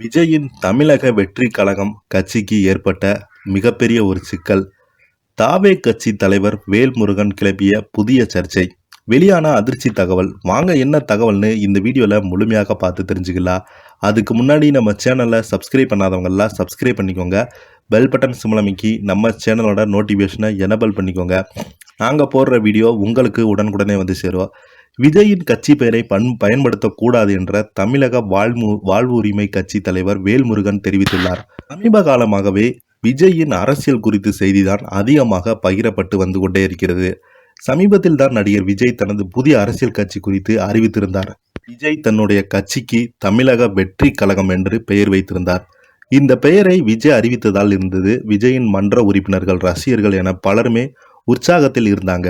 விஜயின் தமிழக வெற்றி கழகம் கட்சிக்கு ஏற்பட்ட மிகப்பெரிய ஒரு சிக்கல். தாவே கட்சி தலைவர் வேல்முருகன் கிளப்பிய புதிய சர்ச்சை. வெளியான அதிர்ச்சி தகவல். வாங்க என்ன தகவல்னு இந்த வீடியோவில் முழுமையாக பார்த்து தெரிஞ்சுக்கலாம் அதுக்கு முன்னாடி நம்ம சேனலை சப்ஸ்கிரைப் பண்ணாதவங்கெல்லாம் சப்ஸ்கிரைப் பண்ணிக்கோங்க. பெல் பட்டன் சிம்லமிக்கி நம்ம சேனலோட நோட்டிஃபிகேஷனை எனபிள் பண்ணிக்கோங்க. நாங்கள் போடுற வீடியோ உங்களுக்கு உடனுக்குடனே வந்து சேரும். விஜயின் கட்சி பெயரை பன் பயன்படுத்தக்கூடாது என்ற தமிழக வாழ்மு வாழ்வு உரிமை கட்சி தலைவர் வேல்முருகன் தெரிவித்துள்ளார். சமீப காலமாகவே விஜயின் அரசியல் குறித்து செய்திதான் அதிகமாக பகிரப்பட்டு வந்து கொண்டே இருக்கிறது. சமீபத்தில் தான் நடிகர் விஜய் தனது புதிய அரசியல் கட்சி குறித்து அறிவித்திருந்தார். விஜய் தன்னுடைய கட்சிக்கு தமிழக வெற்றி கழகம் என்று பெயர் வைத்திருந்தார். இந்த பெயரை விஜய் அறிவித்ததால் இருந்தது விஜயின் மன்ற உறுப்பினர்கள் ரசிகர்கள் என பலருமே உற்சாகத்தில் இருந்தாங்க.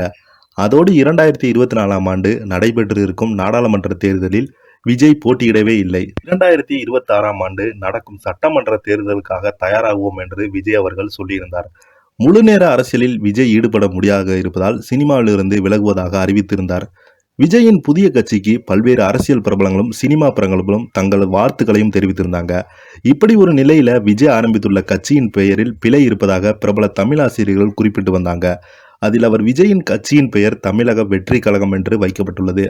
அதோடு இரண்டாயிரத்தி இருபத்தி நாலாம் ஆண்டு நடைபெற்று இருக்கும் நாடாளுமன்ற தேர்தலில் விஜய் போட்டியிடவே இல்லை. இரண்டாயிரத்தி இருபத்தி ஆறாம் ஆண்டு நடக்கும் சட்டமன்ற தேர்தலுக்காக தயாராகுவோம் என்று விஜய் அவர்கள் சொல்லியிருந்தார். முழுநேர அரசியலில் விஜய் ஈடுபட முடியாத இருப்பதால் சினிமாவிலிருந்து விலகுவதாக அறிவித்திருந்தார். விஜயின் புதிய கட்சிக்கு பல்வேறு அரசியல் பிரபலங்களும் சினிமா பிரபலங்களும் தங்கள் வாழ்த்துக்களையும் தெரிவித்திருந்தாங்க. இப்படி ஒரு நிலையில விஜய் ஆரம்பித்துள்ள கட்சியின் பெயரில் பிழை இருப்பதாக பிரபல தமிழ் ஆசிரியர்கள் குறிப்பிட்டு வந்தாங்க. அதில் அவர் விஜயின் கட்சியின் பெயர் தமிழக வெற்றி கழகம் என்று வைக்கப்பட்டுள்ளது.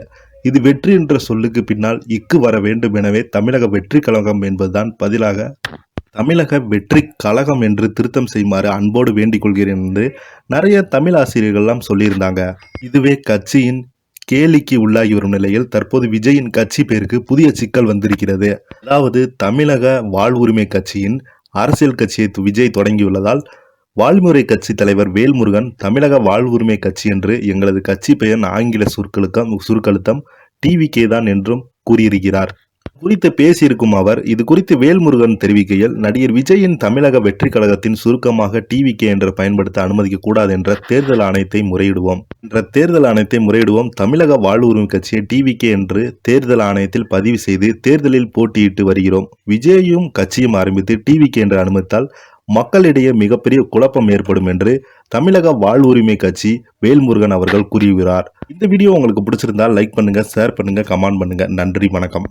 இது வெற்றி என்ற சொல்லுக்கு பின்னால் இக்கு வர வேண்டும் எனவே தமிழக வெற்றி கழகம் என்பதுதான் பதிலாக தமிழக வெற்றி கழகம் என்று திருத்தம் செய்யுமாறு அன்போடு வேண்டிக் கொள்கிறேன் என்று நிறைய தமிழ் ஆசிரியர்கள்லாம் சொல்லியிருந்தாங்க. இதுவே கட்சியின் கேலிக்கு உள்ளாகி வரும் நிலையில் தற்போது விஜயின் கட்சி பேருக்கு புதிய சிக்கல் வந்திருக்கிறது. அதாவது தமிழக வாழ்வுரிமை கட்சியின் அரசியல் கட்சியை விஜய் தொடங்கியுள்ளதால் வாழ்முறை கட்சி தலைவர் வேல்முருகன் தமிழக வாழ்வுரிமை கட்சி என்று எங்களது கட்சி பெயர் ஆங்கில சுருக்கழுத்தம் சுருக்கழுத்தம் டிவிகே தான் என்றும் கூறியிருக்கிறார். குறித்து பேசியிருக்கும் அவர் இது குறித்து வேல்முருகன் தெரிவிக்கையில் நடிகர் விஜயின் தமிழக வெற்றி கழகத்தின் சுருக்கமாக டிவிகே என்று பயன்படுத்த அனுமதிக்க கூடாது என்ற தேர்தல் ஆணையத்தை முறையிடுவோம். என்ற தேர்தல் ஆணையத்தை முறையிடுவோம். தமிழக வாழ்வுரிமை கட்சியை டிவிகே என்று தேர்தல் ஆணையத்தில் பதிவு செய்து தேர்தலில் போட்டியிட்டு வருகிறோம். விஜயும் கட்சியும் ஆரம்பித்து டிவிகே என்று அனுமதித்தால் மக்களிடையே மிகப்பெரிய குழப்பம் ஏற்படும் என்று தமிழக வாழ்வுரிமை கட்சி வேல்முருகன் அவர்கள் கூறுகிறார் இந்த வீடியோ உங்களுக்கு பிடிச்சிருந்தால் லைக் பண்ணுங்க ஷேர் பண்ணுங்க கமெண்ட் பண்ணுங்க. நன்றி வணக்கம்.